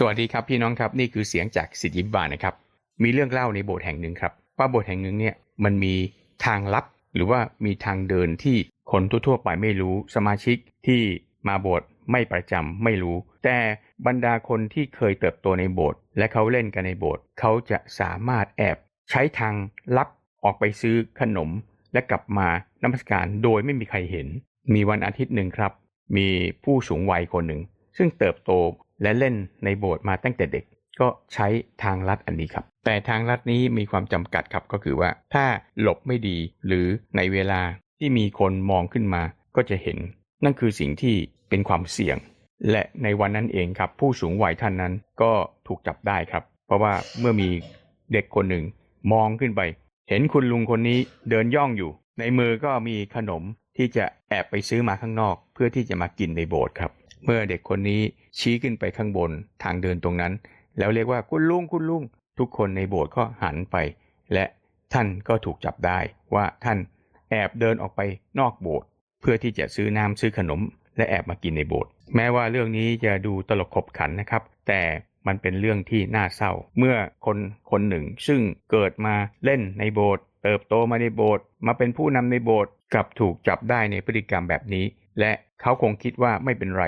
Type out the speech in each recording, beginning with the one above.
สวัสดีครับพี่น้องครับนี่คือเสียงจากสิทธิบาลนะครับ มีเรื่องเล่าในโบสถ์แห่งหนึ่งครับ ว่าโบสถ์แห่งหนึ่งเนี่ยมันมีทางลับ หรือว่ามีทางเดินที่คนทั่วๆไปไม่รู้สมาชิกที่มาโบสถ์ไม่ประจำไม่รู้ แต่บรรดาคนที่เคยเติบโตในโบสถ์และเขาเล่นกันในโบสถ์เขาจะสามารถแอบใช้ทางลับออกไปซื้อขนม และกลับมานมัสการโดยไม่มีใครเห็น มีวันอาทิตย์หนึ่งครับ มีผู้สูงวัยคนหนึ่ง ซึ่งเติบโต และเล่นในโบสถ์มาตั้งแต่เด็ก ก็ใช้ทางลัดอันนี้ครับ แต่ทางลัดนี้มีความจำกัดครับก็คือว่าถ้าหลบไม่ดีหรือในเวลาที่มีคนมองขึ้นมาก็จะเห็น นั่นคือสิ่งที่เป็นความเสี่ยง และในวันนั้นเองครับ ผู้สูงวัยท่านนั้นก็ถูกจับได้ครับ เพราะว่าเมื่อมีเด็กคนหนึ่งมองขึ้นไป เห็นคุณลุงคนนี้เดินย่องอยู่ ในมือก็มีขนมที่จะแอบไปซื้อมาข้างนอก เพื่อที่จะมากินในโบสถ์ครับ เมื่อเด็กคนนี้ชี้ขึ้นไปข้างบนทางเดินตรงนั้น แล้วเรียกว่าคุณลุงคุณลุงทุกคนในโบสถ์ก็หันไป และท่านก็ถูกจับได้ว่าท่านแอบเดินออกไปนอกโบสถ์เพื่อที่จะซื้อน้ำซื้อขนม และแอบมากินในโบสถ์แม้ว่าเรื่องนี้จะดูตลกขบขันนะครับ แต่มันเป็นเรื่องที่น่าเศร้า เมื่อคนคนหนึ่งซึ่งเกิดมาเล่นในโบสถ์เติบโตมาในโบสถ์มาเป็นผู้นำในโบสถ์กลับถูกจับได้ในพฤติกรรมแบบนี้ และเขาคงคิดว่าไม่เป็นไร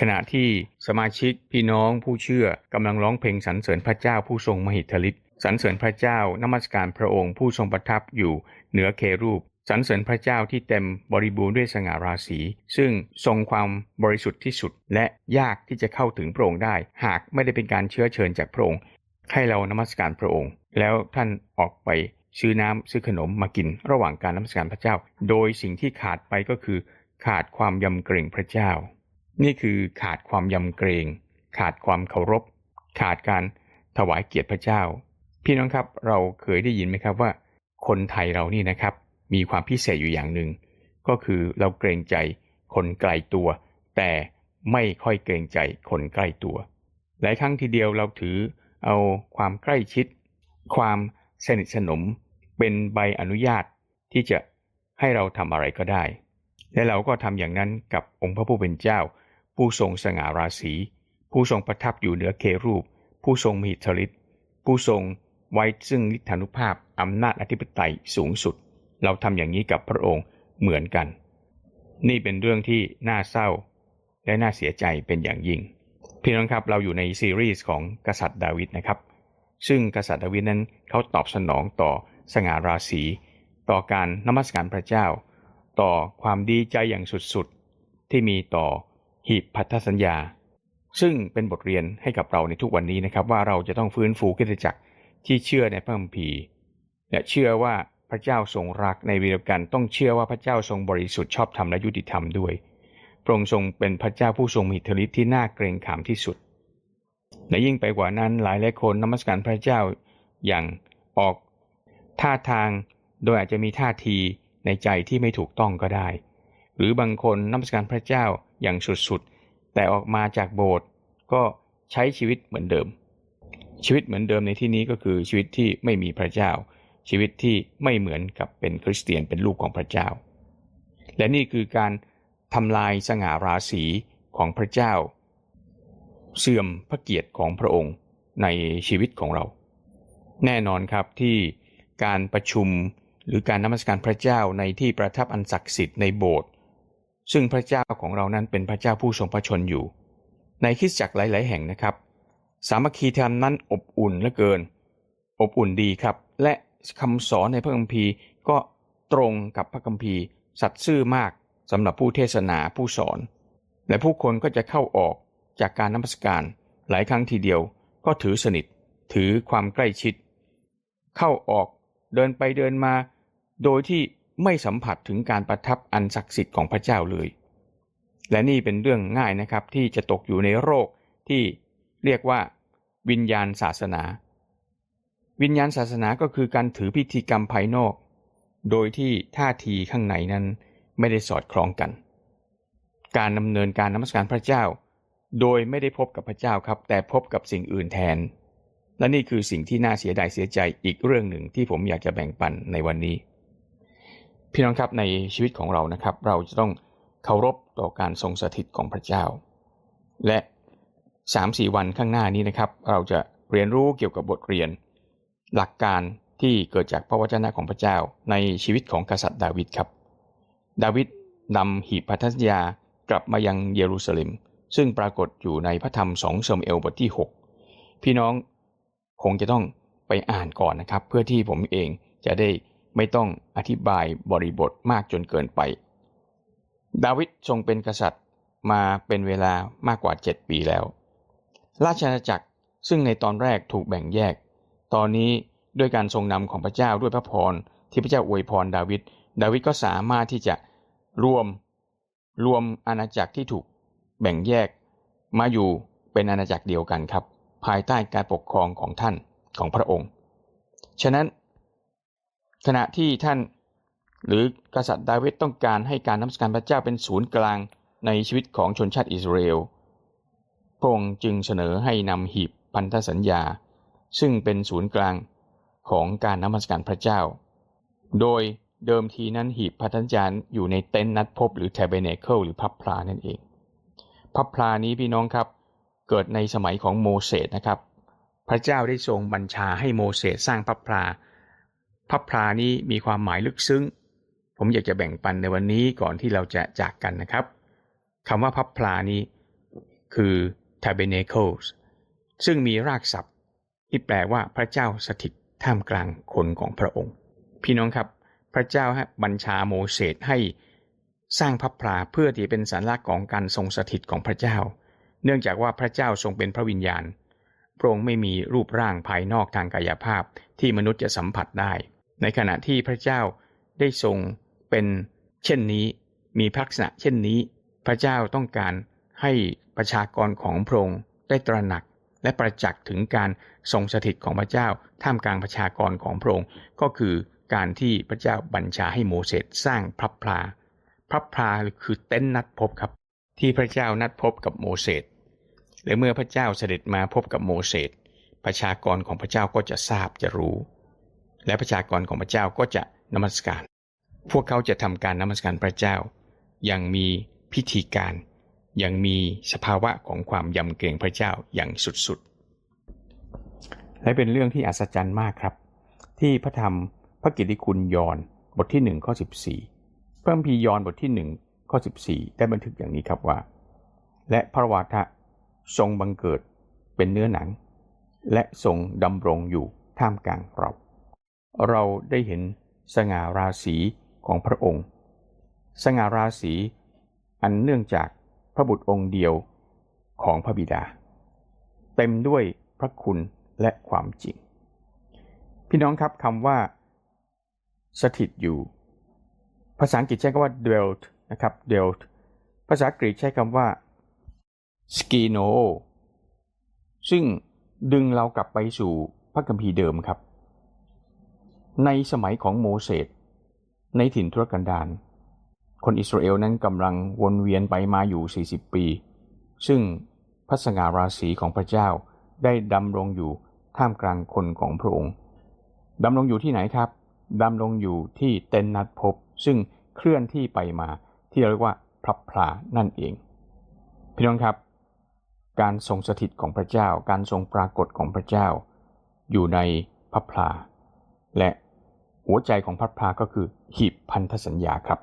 ขณะที่สมาชิกพี่น้องผู้เชื่อกำลังร้องเพลงสรรเสริญพระเจ้าผู้ทรงมหิทธิฤทธิ์สรรเสริญพระเจ้านมัสการพระองค์ผู้ทรงประทับอยู่เหนือเครูปสรรเสริญพระเจ้าที่เต็มบริบูรณ์ด้วยสง่าราศี ซึ่งทรงความบริสุทธิ์ที่สุด และยากที่จะเข้าถึงพระองค์ได้ หากไม่ได้เป็นการเชื้อเชิญจากพระองค์ ให้เรานมัสการพระองค์ แล้วท่านออกไปซื้อน้ำซื้อขนมมากินระหว่างการนมัสการพระเจ้า โดยสิ่งที่ขาดไปก็คือ ขาดความยำเกรงพระเจ้า นี่คือขาดความยำเกรง ขาดความเคารพ ขาดการถวายเกียรติพระเจ้า พี่น้องครับเราเคยได้ยินไหมครับว่า คนไทยเรานี่นะครับ มีความพิเศษอยู่อย่างหนึ่ง ก็คือเราเกรงใจคนไกลตัว แต่ไม่ค่อยเกรงใจคนใกล้ตัว หลายครั้งทีเดียวเราถือเอาความใกล้ชิด ความสนิทสนมเป็นใบอนุญาตที่จะให้เราทำอะไรก็ได้ และเราก็ทำอย่างนั้นกับองค์พระผู้เป็นเจ้า ผู้ทรงสง่าราศีผู้ทรงประทับอยู่เหนือเครูป ผู้ทรงมีอิทธิฤทธิ์ผู้ทรงไว้ซึ่งฤทธานุภาพอำนาจอธิปไตยสูงสุด เราทำอย่างนี้กับพระองค์เหมือนกัน นี่เป็นเรื่องที่น่าเศร้า และน่าเสียใจเป็นอย่างยิ่ง พี่น้องครับเราอยู่ในซีรีส์ของกษัตริย์ดาวิดนะครับ ซึ่งกษัตริย์ดาวิดนั้นเขาตอบสนองต่อสง่าราศีต่อการนมัสการพระเจ้า ต่อความดีใจอย่างสุดๆ ที่มีต่อหีบพันธสัญญา ซึ่งเป็นบทเรียนให้กับเราในทุกวันนี้นะครับ ว่าเราจะต้องฟื้นฟูคริสตจักรที่เชื่อในพระคัมภีร์ และเชื่อว่าพระเจ้าทรงรักในเวลากันต้องเชื่อว่าพระเจ้าทรงบริสุทธิ์ชอบธรรมและยุติธรรมด้วยพระองค์ทรงเป็นพระเจ้าผู้ทรงมีอิทธิฤทธิ์ที่น่าเกรงขามที่สุด และยิ่งไปกว่านั้นหลายหลายคนนมัสการพระเจ้าอย่างออกท่าทางโดยอาจจะมีท่าที ในใจที่ไม่ถูกต้องก็ได้ หรือบางคนนมัสการพระเจ้าอย่างสุดๆ แต่ออกมาจากโบสถ์ก็ใช้ชีวิตเหมือนเดิม ชีวิตเหมือนเดิมในที่นี้ก็คือชีวิตที่ไม่มีพระเจ้า ชีวิตที่ไม่เหมือนกับเป็นคริสเตียนเป็นลูกของพระเจ้า และนี่คือการทำลายสง่าราศีของพระเจ้า เสื่อมพระเกียรติของพระองค์ในชีวิตของเรา แน่นอนครับที่การประชุม หรือการนมัสการพระเจ้าในที่ประทับอันศักดิ์สิทธิ์ในโบสถ์ซึ่งพระเจ้าของเรานั้นเป็นพระเจ้าผู้ทรงพระชนอยู่ ในคริสตจักรหลาย ๆ แห่งนะครับ สามัคคีธรรมนั้นอบอุ่นเหลือเกิน อบอุ่นดีครับ และคำสอนในพระคัมภีร์ก็ตรงกับพระคัมภีร์ สัตย์ซื่อมากสำหรับผู้เทศนาผู้สอน และผู้คนก็จะเข้าออกจากการนมัสการหลายครั้งทีเดียว ก็ถือสนิท ถือความใกล้ชิด เข้าออกเดินไปเดินมา โดยที่ไม่สัมผัสถึงการประทับอันศักดิ์สิทธิ์ของพระเจ้าเลย และนี่เป็นเรื่องง่ายนะครับที่จะตกอยู่ในโรคที่เรียกว่า วิญญาณศาสนา วิญญาณศาสนาก็คือการถือพิธีกรรมภายนอก โดยที่ท่าทีข้างในนั้นไม่ได้สอดคล้องกัน การดำเนินการนมัสการพระเจ้า โดยไม่ได้พบกับพระเจ้าครับ แต่พบกับสิ่งอื่นแทน และนี่คือสิ่งที่น่าเสียดายเสียใจอีกเรื่องหนึ่งที่ผมอยากจะแบ่งปันในวันนี้ พี่น้องครับในชีวิตของเรานะครับ เราจะต้องเคารพต่อการทรงสถิตของพระเจ้า และ 3-4 วันข้างหน้านี้นะครับ เราจะเรียนรู้เกี่ยวกับบทเรียน หลักการที่เกิดจากพระวจนะของพระเจ้าในชีวิตของกษัตริย์ดาวิดครับ ดาวิดนำหีบพันธสัญญากลับมายังเยรูซาเล็ม ซึ่งปรากฏอยู่ในพระธรรมสองซมเอลบทที่ 6 พี่น้องคงจะต้องไปอ่านก่อนนะครับ เพื่อที่ผมเองจะได้ ไม่ต้องอธิบายบริบทมากจนเกินไป ดาวิดทรงเป็นกษัตริย์มาเป็นเวลามากกว่า 7 ปีแล้ว ราชอาณาจักรซึ่งในตอนแรกถูกแบ่งแยก ตอนนี้ด้วยการทรงนำของพระเจ้าด้วยพระพรที่พระเจ้าอวยพรดาวิด ดาวิดก็สามารถที่จะรวมรวมอาณาจักรที่ถูกแบ่งแยกมาอยู่เป็นอาณาจักรเดียวกันครับ ภายใต้การปกครองของท่านของพระองค์ ฉะนั้น ขณะที่ท่านหรือกษัตริย์ดาวิดต้องการให้การนมัสการพระเจ้าเป็นศูนย์กลางในชีวิตของชนชาติอิสราเอลพระองค์จึงเสนอให้นำหีบพันธสัญญา ซึ่งเป็นศูนย์กลางของการนมัสการพระเจ้า โดยเดิมทีนั้นหีบพันธสัญญาอยู่ในเต็นท์นัดพบหรือแทเบเนเคิลหรือพับพลานั่นเองพับพลานี้พี่น้องครับเกิดในสมัยของโมเสสนะครับ พระเจ้าได้ทรงบัญชาให้โมเสสสร้างพับพลา พับพลานี้มีความหมายลึกซึ้ง ผมอยากจะแบ่งปันในวันนี้ก่อนที่เราจะจากกันนะครับคำว่าพับพลานี้คือ tabernacles ซึ่งมีรากศัพท์ที่แปลว่าพระเจ้าสถิตท่ามกลางคนของพระองค์ พี่น้องครับพระเจ้าบัญชาโมเสสให้สร้างพับพลาเพื่อที่เป็นสัญลักษณ์ของการทรงสถิตของพระเจ้า เนื่องจากว่าพระเจ้าทรงเป็นพระวิญญาณพระองค์ไม่มีรูปร่างภายนอกทางกายภาพที่มนุษย์จะสัมผัสได้ ในขณะที่พระเจ้าได้ทรงเป็นเช่นนี้ มีลักษณะเช่นนี้ พระเจ้าต้องการให้ประชากรของพระองค์ได้ตระหนักและประจักษ์ถึงการทรงสถิตของพระเจ้าท่ามกลางประชากรของพระองค์ก็คือการที่พระเจ้าบัญชาให้โมเสสสร้างพระพลาพระพลาคือเต็นท์นัดพบครับ ที่พระเจ้านัดพบกับโมเสสและเมื่อพระเจ้าเสด็จมาพบกับโมเสสประชากรของพระเจ้าก็จะทราบจะรู้ และประชากรของพระเจ้าก็จะนมัสการ พวกเขาจะทำการนมัสการพระเจ้า อย่างมีพิธีการ อยังมีสภาวะของความยำเกรงพระเจ้าอย่างสุดๆ และเป็นเรื่องที่อัศจรรย์มากครับ ที่พระธรรมพระกิตติคุณยอนบทที่1ข้อ14เพิ่มพียอนบทที่1ข้อ14 ได้บันทึกอย่างนี้ครับว่า และพระวาทะทรงบังเกิดเป็นเนื้อหนัง และทรงดำรงอยู่ท่ามกลางเรา เราได้เห็นสง่าราศีของพระองค์ สง่าราศีอันเนื่องจากพระบุตรองค์เดียวของพระบิดา เต็มด้วยพระคุณและความจริง พี่น้องครับคำว่า สถิตอยู่ ภาษาอังกฤษใช้คำว่า dwelt นะครับ dwelt ภาษากรีกใช้คำว่า skino ซึ่งดึงเรากลับไปสู่พระคัมภีร์เดิมครับ ในสมัยของโมเสสในถิ่นทุรกันดารคนอิสราเอลนั้นกำลังวนเวียนไปมาอยู่ 40 ปี ซึ่งพระสง่าราศีของพระเจ้าได้ดำรงอยู่ท่ามกลางคนของพระองค์ดำรงอยู่ที่ไหนครับดำรงอยู่ที่เต็นนัดพบ ซึ่งเคลื่อนที่ไปมาที่เรียกว่าพระพลานั่นเอง พี่น้องครับ การทรงสถิตของพระเจ้า การทรงปรากฏของพระเจ้า อยู่ในพระพลาและ หัวใจของพระพาก็คือหีบพันธสัญญาครับ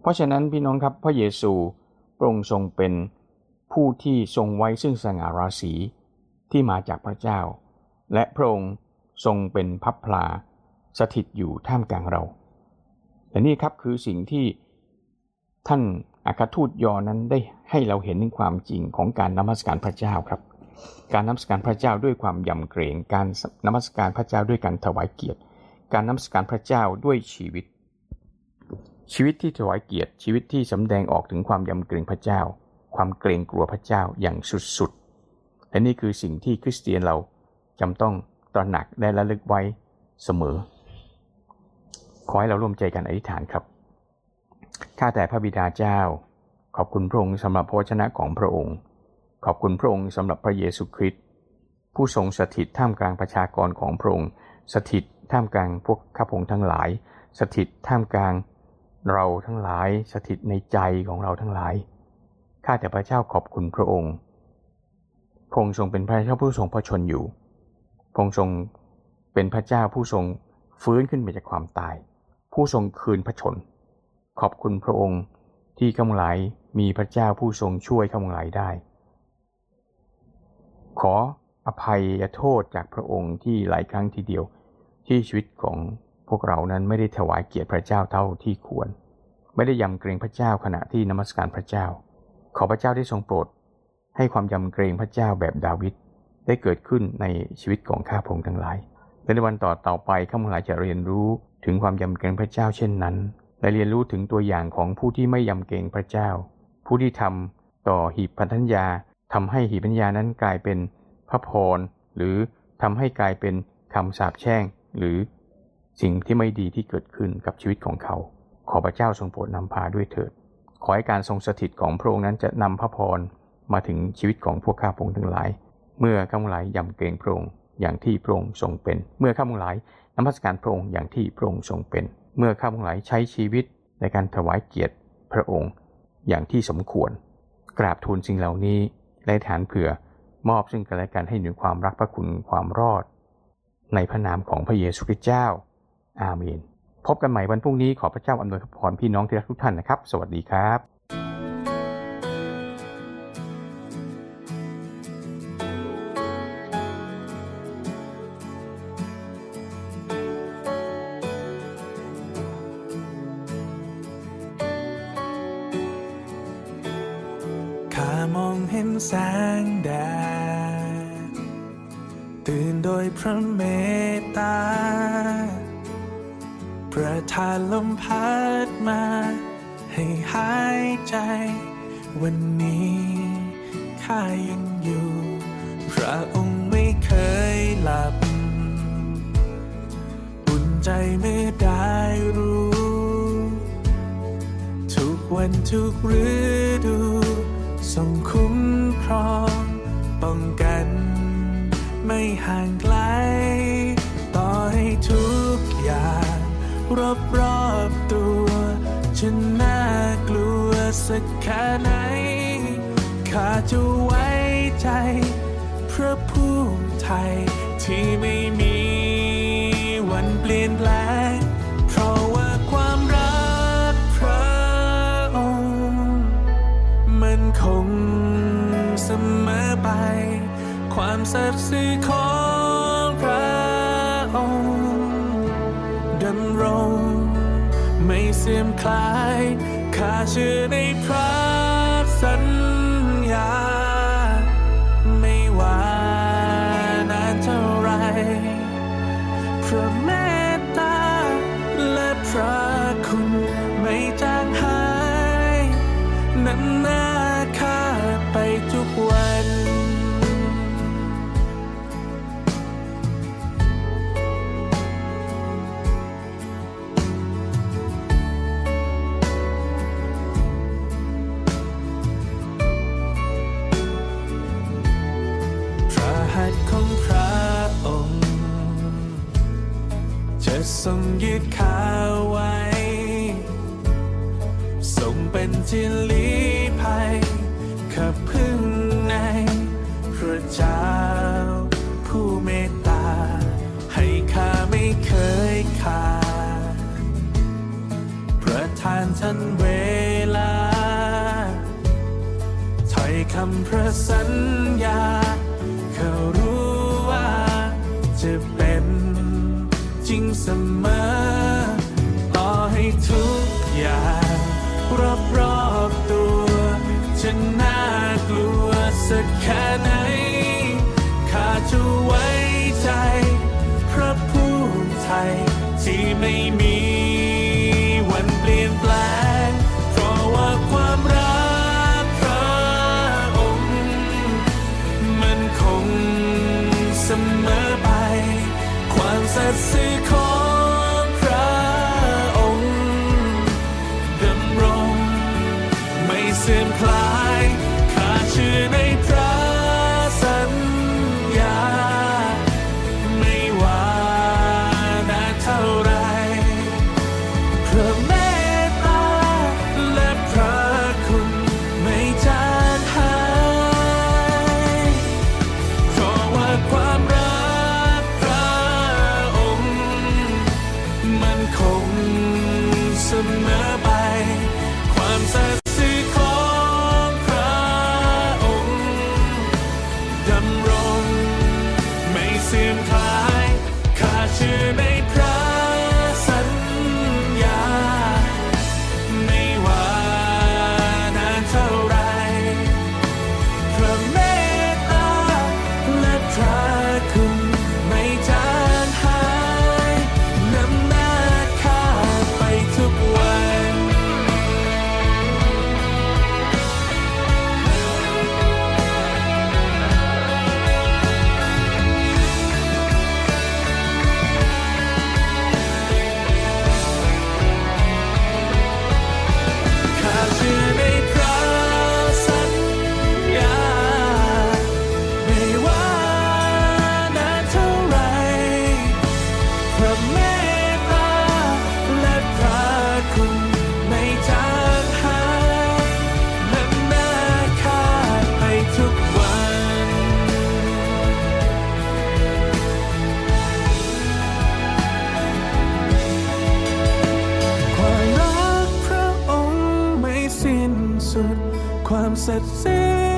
เพราะฉะนั้นพี่น้องครับพระเยซูพระองค์ทรงเป็นผู้ที่ทรงไว้ซึ่งสง่าราศีที่มาจากพระเจ้า และพระองค์ทรงเป็นพับพลาสถิตอยู่ท่ามกลางเราและนี่ครับคือสิ่งที่ท่านอาคาทูตยอนั้นได้ให้เราเห็นถึงความจริงของการนมัสการพระเจ้าครับ การนมัสการพระเจ้าด้วยความยำเกรง การนมัสการพระเจ้าด้วยการถวายเกียรติ การนมัสการพระเจ้าด้วยชีวิต ชีวิตที่ถวายเกียรติชีวิตที่สำแดงออกถึงความยำเกรงพระเจ้า ความเกรงกลัวพระเจ้าอย่างสุดๆและนี่คือสิ่งที่คริสเตียนเราจำต้องตระหนักและระลึกไว้เสมอ ขอให้เราร่วมใจกันอธิษฐานครับข้าแต่พระบิดาเจ้า ขอบคุณพระองค์สำหรับพระชนะของพระองค์ ขอบคุณพระองค์สำหรับพระเยซูคริสต์ผู้ทรงสถิตท่ามกลางประชากรของพระองค์ สถิต ท่ามกลางพวกข้าพงทั้งหลาย สถิตท่ามกลางเราทั้งหลายสถิตในใจของเราทั้งหลาย ข้าแต่พระเจ้าขอบคุณพระองค์ พระองค์ทรงเป็นพระเจ้าผู้ทรงพระชนอยู่ พระองค์ทรงเป็นพระเจ้าผู้ทรงฟื้นขึ้นมาจากความตาย ผู้ทรงคืนพระชน ขอบคุณพระองค์ที่ข้าพเจ้ามีพระเจ้าผู้ทรงช่วยข้าพเจ้าได้ ขออภัยโทษจากพระองค์ที่หลายครั้งทีเดียว ที่ชีวิตของพวกเรานั้นไม่ได้ถวายเกียรติพระเจ้าเท่าที่ควร ไม่ได้ยำเกรงพระเจ้าขณะที่นมัสการพระเจ้า ขอพระเจ้าได้ทรงโปรด ให้ความยำเกรงพระเจ้าแบบดาวิดได้เกิดขึ้นในชีวิตของข้าพงทั้งหลายและในวันต่อต่อไปข้าพงหลายจะเรียนรู้ถึงความยำเกรงพระเจ้าเช่นนั้น และเรียนรู้ถึงตัวอย่างของผู้ที่ไม่ยำเกรงพระเจ้า ผู้ที่ทำต่อหีบพันธญญาทำให้หีบพันธญญานั้นกลายเป็นพระพรหรือทำให้กลายเป็นคำสาปแช่ง หรือสิ่งที่ไม่ดีที่เกิดขึ้นกับชีวิตของเขา ขอพระเจ้าทรงโปรดนำพาด้วยเถิด ขอให้การทรงสถิตของพระองค์นั้นจะนำพระพรมาถึงชีวิตของพวกข้าพงทั้งหลาย เมื่อข้าพงหลายยำเกรงพระองค์อย่างที่พระองค์ทรงเป็น เมื่อข้าพงหลายนมัสการพระองค์อย่างที่พระองค์ทรงเป็น เมื่อข้าพงหลายใช้ชีวิตในการถวายเกียรติพระองค์อย่างที่สมควร กราบทูลสิ่งเหล่านี้และฐานเผื่อมอบซึ่งกันและกันให้หนุนความรักพระคุณความรอด ในพระนามของพระเยซูคริสต์เจ้า อาเมน พบกันใหม่วันพรุ่งนี้ขอพระเจ้าอำนวยพรพี่น้องที่รักทุกท่านนะครับ สวัสดีครับข้ามองเห็นแสงแดด ตื่นโดยพระเมตตา ประทานลมพัดมา ให้หายใจ วันนี้ข้ายังอยู่ พระองค์ไม่เคยหลับอุ่นใจเมื่อได้รู้ ทุกวันทุกฤดูทรงคุ้มครองป้องกัน ไม่ห่างไกล ต่อให้ทุกอย่างรอบรอบตัวจะน่ากลัวสักแค่ไหนข้าจะไว้ใจ พระผู้ไทยที่ไม่มีวันเปลี่ยนแปลงเพราะว่าความรักพระองค์ มันคงเสมอไป ความสัตย์ซื่อของพระองค์ดำรง ไม่เสื่อมคลายข้าเชื่อในพระ ทันเวลาถ้อยคำพระสัญญา เขารู้ว่า จะเป็นจริงเสมอ ต่อให้ทุกอย่างรอบรอบตัวจะน่ากลัวสักแค่ไหนข้าจะไว้ใจ พระผู้ไทยที่ไม่มีุดความเสร็จสิ้น